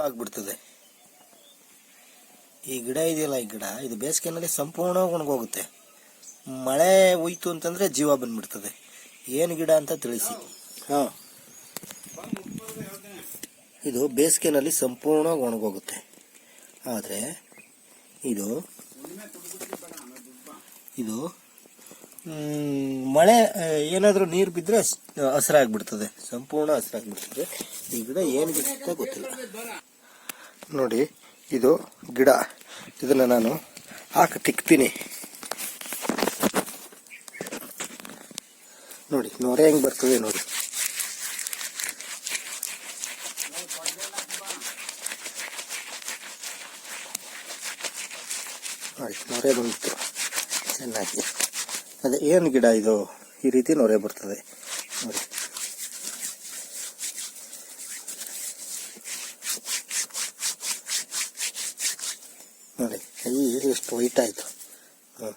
ಆಗ್ಬಿಡ್ತದೆ ಈ ಗಿಡ ಇದೆಯಲ್ಲ, ಈ ಗಿಡ, ಇದು ಬೇಸಿಗೆನಲ್ಲಿ ಸಂಪೂರ್ಣವಾಗಿ ಒಣಗೋಗುತ್ತೆ. ಮಳೆ ಹೋಯ್ತು ಅಂತಂದ್ರೆ ಜೀವ ಬಂದ್ಬಿಡ್ತದೆ. ಏನು ಗಿಡ ಅಂತ ತಿಳಿಸಿ. ಹಾ. ಇದು ಬೇಸಿಗೆನಲ್ಲಿ ಸಂಪೂರ್ಣವಾಗಿ ಒಣಗೋಗುತ್ತೆ. ಆದರೆ ಇದು ಇದು ಮಳೆ ಏನಾದರೂ ನೀರು ಬಿದ್ದರೆ ಹಸಿರಾಗ್ಬಿಡ್ತದೆ. ಸಂಪೂರ್ಣ ಹಸಿರಾಗ್ಬಿಡ್ತದೆ. ಈ ಗಿಡ ಏನು ಗಿಡ ಗೊತ್ತಿಲ್ಲ. ನೋಡಿ, ಇದು ಗಿಡ. ಇದನ್ನು ನಾನು ಹಾಕಿ ತಿಕ್ತೀನಿ. ನೋಡಿ, ನೊರೆ ಹೆಂಗೆ ಬರ್ತದೆ ನೋಡಿ. ನೋಡಿ, ನೊರೆ ಬಂತು. ಚೆನ್ನಾಗಿ. ಅದೇ, ಏನು ಗಿಡ ಇದು? ಈ ರೀತಿ ನೊರೆ ಬರ್ತದೆ. ನೋಡಿ. ನೋಡಿ ಕೈ ಎಷ್ಟು ವೈಟ್ ಆಯಿತು ಹಾಂ